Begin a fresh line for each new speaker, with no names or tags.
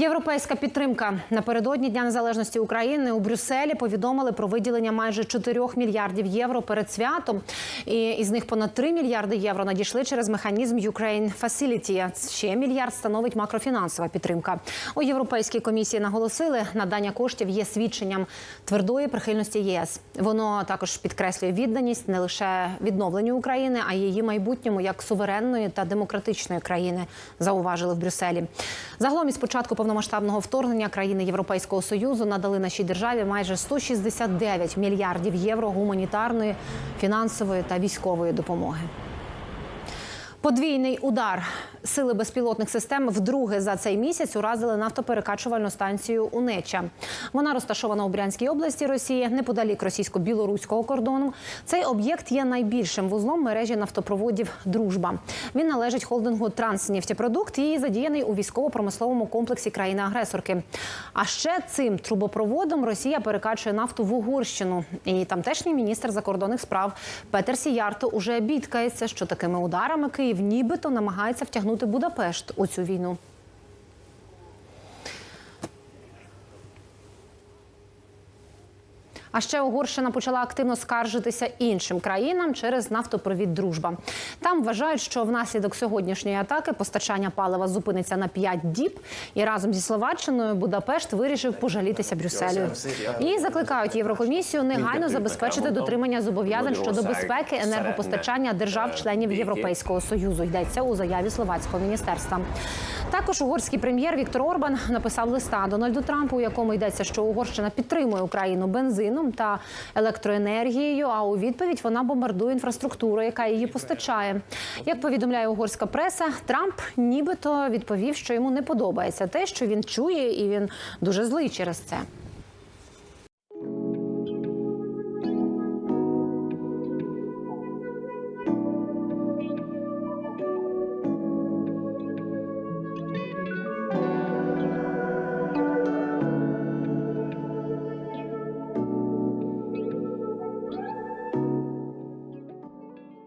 Європейська підтримка напередодні Дня Незалежності України у Брюсселі повідомили про виділення майже 4 мільярдів євро перед святом. І із них понад 3 мільярди євро надійшли через механізм Ukraine Facility. Ще мільярд становить макрофінансова підтримка. У Європейській комісії наголосили, надання коштів є свідченням твердої прихильності ЄС. Воно також підкреслює відданість не лише відновленню України, а й її майбутньому як суверенної та демократичної країни. Зауважили в Брюсселі. Загалом із початку повномасштабного вторгнення країни Європейського союзу надали нашій державі майже 169 мільярдів євро гуманітарної, фінансової та військової допомоги. Подвійний удар сили безпілотних систем вдруге за цей місяць уразили нафтоперекачувальну станцію Унеча. Вона розташована у Брянській області Росії, неподалік російсько-білоруського кордону. Цей об'єкт є найбільшим вузлом мережі нафтопроводів Дружба. Він належить холдингу Транснефтепродукт і задіяний у військово-промисловому комплексі країни-агресорки. А ще цим трубопроводом Росія перекачує нафту в Угорщину. І тамтешній міністр закордонних справ Петер Сіярто уже бідкається, що такими ударами Київ нібито намагається втягнути Будапешт у цю війну. А ще Угорщина почала активно скаржитися іншим країнам через нафтопровід Дружба. Там вважають, що внаслідок сьогоднішньої атаки постачання палива зупиниться на 5 діб, і разом зі Словаччиною Будапешт вирішив пожалітися Брюсселю. І закликають Єврокомісію негайно забезпечити дотримання зобов'язань щодо безпеки енергопостачання держав-членів Європейського союзу. Йдеться у заяві словацького міністерства. Також угорський прем'єр Віктор Орбан написав листа Дональду Трампу, у якому йдеться, що Угорщина підтримує Україну бензином та електроенергією. А у відповідь вона бомбардує інфраструктуру, яка її постачає. Як повідомляє угорська преса, Трамп нібито відповів, що йому не подобається те, що він чує, і він дуже злий через це.